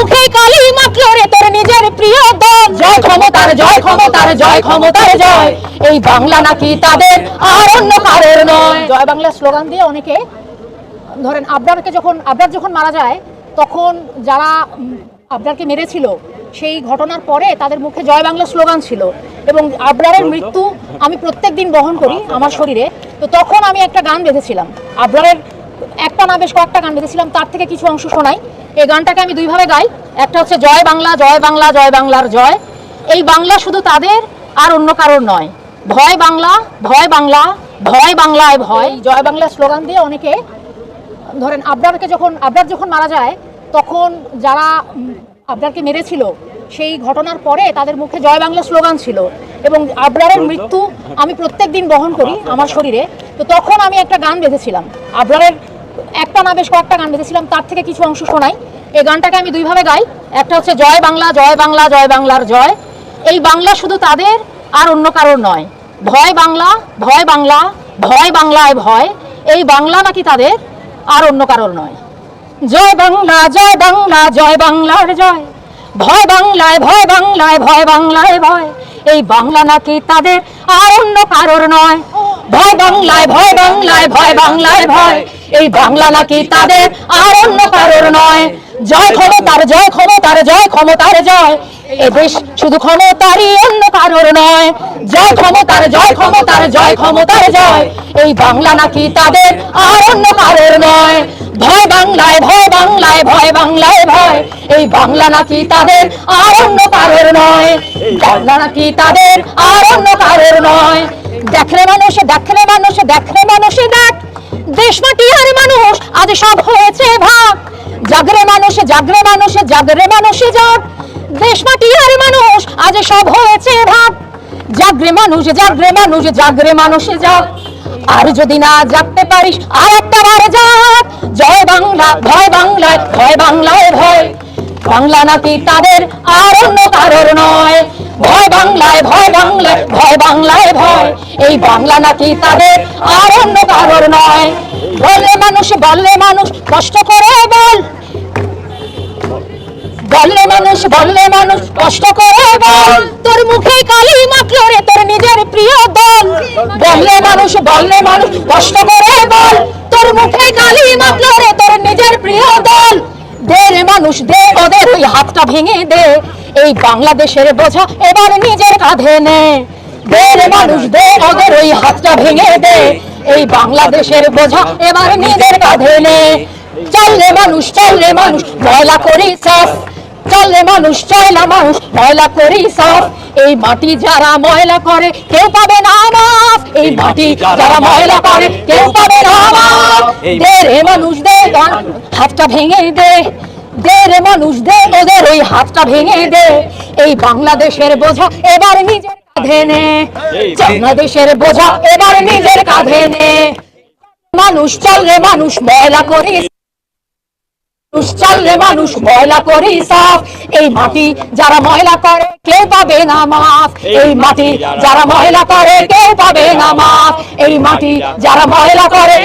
মুখে কালি মাখলো রে তোর নিজের প্রিয় দল। জয় ক্ষমতার জয় ক্ষমতার জয় ক্ষমতার জয়। এই বাংলা নাকি তাদের আর অন্য কারোর নয়। জয় বাংলা স্লোগান দিয়ে অনেকে, ধরেন আবরারকে যখন, আবরার যখন মারা যায়, তখন যারা আবরারকে মেরেছিল, সেই ঘটনার পরে তাদের মুখে জয় বাংলা স্লোগান ছিল। এবং আবরারের মৃত্যু আমি প্রত্যেক দিন বহন করি আমার শরীরে। তো তখন আমি একটা গান বেঁধেছিলাম। আবরারের একটা না বেশ কয়েকটা গান বেঁধেছিলাম, তার থেকে কিছু অংশ শোনাই। এই গানটাকে আমি দুইভাবে গাই। একটা হচ্ছে জয় বাংলা জয় বাংলা, জয় বাংলার জয়। এই বাংলা শুধু তাদের আর অন্য কারোর নয়। ভয় বাংলা ভয় বাংলা, ভয় বাংলায় ভয়। জয় বাংলা স্লোগান দিয়ে অনেকে, ধরেন আবদারকে যখন আবদার যখন মারা যায়, তখন যারা আবদারকে মেরেছিল, সেই ঘটনার পরে তাদের মুখে জয় বাংলা স্লোগান ছিল। এবং আবরারের মৃত্যু আমি প্রত্যেক দিন বহন করি আমার শরীরে। তো তখন আমি একটা গান বেঁধেছিলাম। আবরারের একটা না বেশ কয়েকটা গান বেঁধেছিলাম, তার থেকে কিছু অংশ শোনাই। এই গানটাকে আমি দুইভাবে গাই, একটা হচ্ছে জয় বাংলা জয় বাংলা, জয় বাংলার জয়। এই বাংলা শুধু তাদের আর অন্য কারোর নয়। ভয় বাংলা ভয় বাংলা, ভয় বাংলায় ভয়। এই বাংলা নাকি তাদের আর অন্য কারোর নয়। জয় বাংলা জয় বাংলা, জয় বাংলার জয়। ভয় বাংলায় ভয় বাংলায় ভয় বাংলায় ভয়। এই বাংলা নাকি তাদের আর অন্য কারোর নয়। ভয় বাংলায় ভয় বাংলায় ভয় বাংলায় ভয়। এই বাংলা নাকি তাদের আর অন্য কারোর নয়। জয় ক্ষমতার জয় ক্ষমতার জয় ক্ষমতার জয়। এ দেশ শুধু ক্ষমতারই অন্য কারোর নয়। জয় ক্ষমতার জয় ক্ষমতার জয় ক্ষমতার জয়। এই বাংলা নাকি তাদের আর অন্য কারোর নয়। ভয় বাংলায় ভয় বাংলায় ভয় বাংলায় ভয়। এই বাংলা নাকি তাদের আর অন্য কারোর নয়। বাংলা নাকি তাদের আর অন্য কারোর নয়। দেখলে মানুষ দেখ দেশ মাটি আর মানুষ, আজ সব হয়েছে ভাগ। জাগরে মানুষে জাগরে মানুষে, জাগরে মানুষ জাগ। দেশ মাটি আর মানুষ, আজ সব হয়েছে ভাগ। জাগরে মানুষ জাগরে মানুষ, জাগরে মানুষে জাগ। আর যদি না জাগতে পারিস, আর একটা বার জাগ। জয় বাংলা, ভয় বাংলায় ভয় বাংলায় ভয়। বাংলা নাকি তাদের আর অন্য কারোর নয়। ভয় বাংলায় ভয় বাংলায় ভয় বাংলায় ভয়। এই বাংলা নাকি তাদের আর অন্য কারোর নয়। বললে মানুষ বললে মানুষ, কষ্ট করে বল। বললে মানুষ বললে মানুষ, কষ্ট করে বল। তোর মুখে কালি মাখলো রে তোর নিজের প্রিয় দল। বললে মানুষ বললে মানুষ, কষ্ট করে বল। তোর মুখে কালি মাখলো রে তোর নিজের প্রিয় দল। দে মানুষ, দে ওদের ওই হাতটা ভেঙে দে। এই বাংলাদেশের বোঝা এবার নিজের কাঁধে নে। মানুষ দে ওদের ওই হাতটা ভেঙে দে। এই বাংলাদেশের বোঝা এবার নিজের কাঁধে নে। চল রে মানুষ চল রে মানুষ ময়লা করি সাফ। চল রে মানুষ মানুষ ময়লা করি সাফ। এই মাটি যারা ময়লা করে কেউ পাবে না মাফ। এই মাটি যারা ময়লা করে কেউ পাবে না মাফ। দে রে মানুষ দে হাতটা ভেঙে দে। দে রে মানুষ দে ওদের ওই হাতটা ভেঙে দে এই বাংলাদেশের বোঝা এবার নিজের কাঁধে নে। বাংলাদেশের বোঝা এবার নিজের কাঁধে নে। মানুষ চল রে মানুষ ময়লা করি মানুষ চল রে মানুষ ময়লা করি সাফ। এই মাটি যারা ময়লা করে কেউ পাবে না মাফ। এই মাটি যারা ময়লা করে কেউ পাবে না মাফ। এই মাটি যারা ময়লা করে